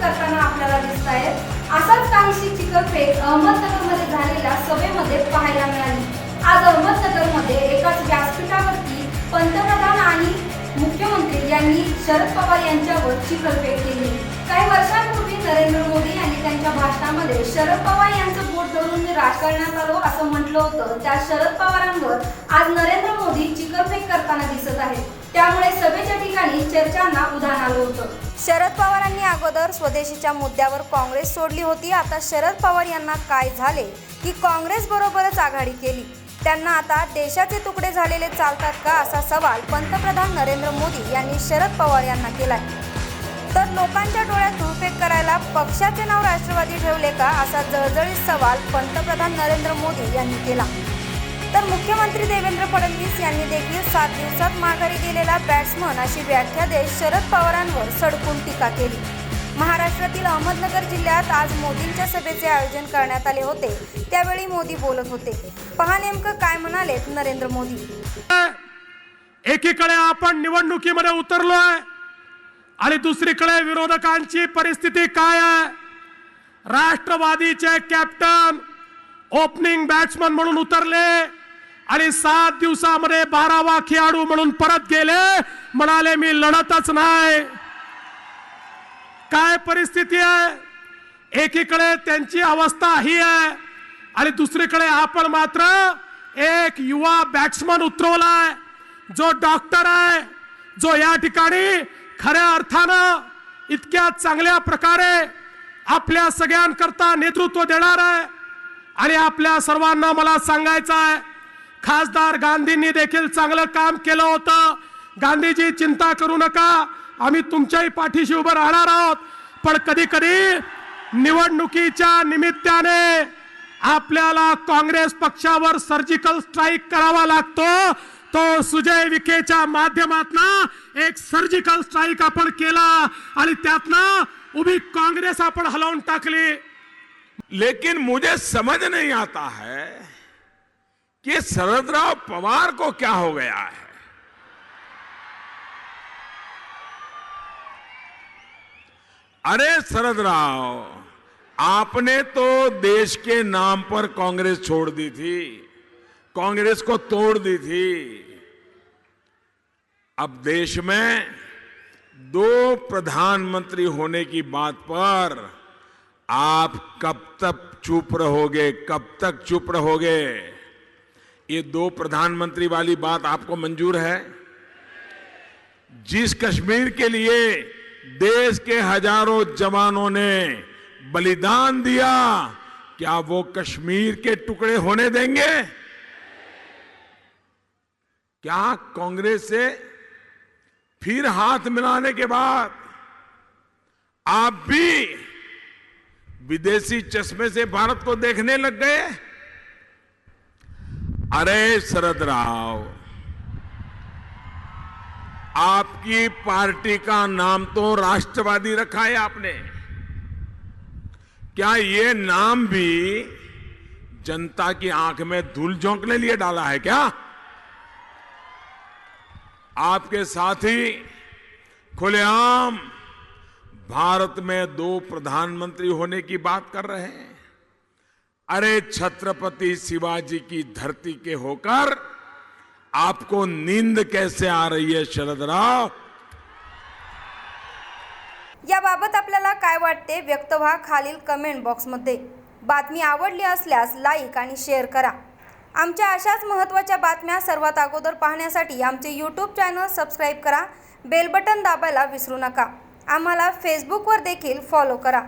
करताना आपल्याला दिसत आहेत असाच काहीशी चिखलफेक अहमदनगरमध्ये झालेल्या सभेमध्ये पाहायला मिळाली. आज अहमदनगरमध्ये एकाच व्यासपीठावरती पंतप्रधान आणि मुख्यमंत्री यांनी शरद पवार यांच्यावर चिखलफेक केली. काही वर्षांपूर्वी नरेंद्र मोदी यांनी त्यांच्या भाषणामध्ये शरद पवार यांचं बोट धरून मी राजकारणात आलो असं म्हटलं होतं. त्या शरद पवारांवर आज नरेंद्र मोदी चिखलफेक करताना दिसत आहेत. आणि चर्चांना उधाण आलं होतं. शरद पवारांनी अगोदर स्वदेशीच्या मुद्द्यावर काँग्रेस सोडली होती. आता शरद पवार यांना काय झाले? की काँग्रेस बरोबरच आघाडी केली. त्यांना आता देशाचे तुकडे झालेले चालतात का असा सवाल पंतप्रधान नरेंद्र मोदी यांनी शरद पवार यांना केलाय. तर लोकांच्या डोळ्यात धुळफेक करायला पक्षाचे नाव राष्ट्रवादी ठेवले का असा जळजळीत सवाल पंतप्रधान नरेंद्र मोदी यांनी केला. तर मुख्यमंत्री देवेंद्र फडणवीस यांनी देखील सात दिवसात माघारी गेलेला बॅट्समन अशी व्याख्या देत शरद पवारांवर सडकून टीका केली. महाराष्ट्रातील अहमदनगर जिल्ह्यात आज मोदींच्या सभेचे आयोजन करण्यात आले होते. त्यावेळी मोदी बोलत होते. पहा नेमकं काय म्हणालेत नरेंद्र मोदी. एकीकडे आपण निवडणुकीमध्ये उतरलोय आणि दुसरीकडे विरोधकांची परिस्थिती काय आहे? राष्ट्रवादीचे कॅप्टन ओपनिंग बॅट्समन म्हणून उतरले आणि सात दिवसामध्ये बारावा खेळाडू म्हणून परत गेले. म्हणाले मी लढतच नाही. काय परिस्थिती आहे? एकीकडे त्यांची अवस्था ही आहे आणि दुसरीकडे आपण मात्र एक युवा बॅट्समन उतरवलाय. जो डॉक्टर आहे जो या ठिकाणी खऱ्या अर्थानं इतक्या चांगल्या प्रकारे आपल्या सगळ्यांकरता नेतृत्व देणार आहे. आणि आपल्या सर्वांना मला सांगायचं आहे खासदार गांधींनी देखील चांगलं काम केलं होतं. गांधीजी चिंता करू नका आम्ही तुमच्याही पाठीशी उभं राहणार आहोत. पण कधी कधी निवडणुकीच्या निमित्ताने आपल्याला काँग्रेस पक्षावर सर्जिकल स्ट्राईक करावा लागतो. तो सुजय विखेच्या माध्यमातनं एक सर्जिकल स्ट्राईक आपण केला आणि त्यातनं उभी काँग्रेस आपण हलवून टाकली. लेकिन मुझे समझ नहीं आता है कि शरद राव पवार को क्या हो गया है। अरे शरद राव आपने तो देश के नाम पर कांग्रेस छोड़ दी थी, कांग्रेस को तोड़ दी थी। अब देश में दो प्रधानमंत्री होने की बात पर आप कब तक चुप रहोगे, कब तक चुप रहोगे? ये दो प्रधानमंत्री वाली बात आपको मंजूर है। जिस कश्मीर के लिए देश के हज़ारों जवानों ने बलिदान दिया, क्या वो कश्मीर के टुकड़े होने देंगे? क्या कांग्रेस से फिर हाथ मिलाने के बाद आप भी विदेशी चश्मे से भारत को देखने लग गए? अरे, शरद राव, आपकी पार्टी का नाम तो राष्ट्रवादी रखा है आपने। क्या ये नाम भी जनता की आँख में धूल झोंकने लिए डाला है क्या? आपके साथी खुलेआम भारत में दो प्रधानमंत्री होने की बात कर रहे हैं। अरे छत्रपति शिवाजी की धरती के होकर आपको नींद कैसे आ रही है शरद राव याबाबत आपल्याला काय वाटते व्यक्त व्हा खालील कमेंट बॉक्समध्ये बातमी आवडली असल्यास लाईक आणि शेअर करा. आमच्या अशाच महत्त्वाच्या बातम्या सर्वात अगोदर पाहण्यासाठी आमचे यूट्यूब चॅनल सबस्क्राईब करा. बेल बटन दाबायला विसरू नका. आम्हाला फेसबुकवर देखील फॉलो करा.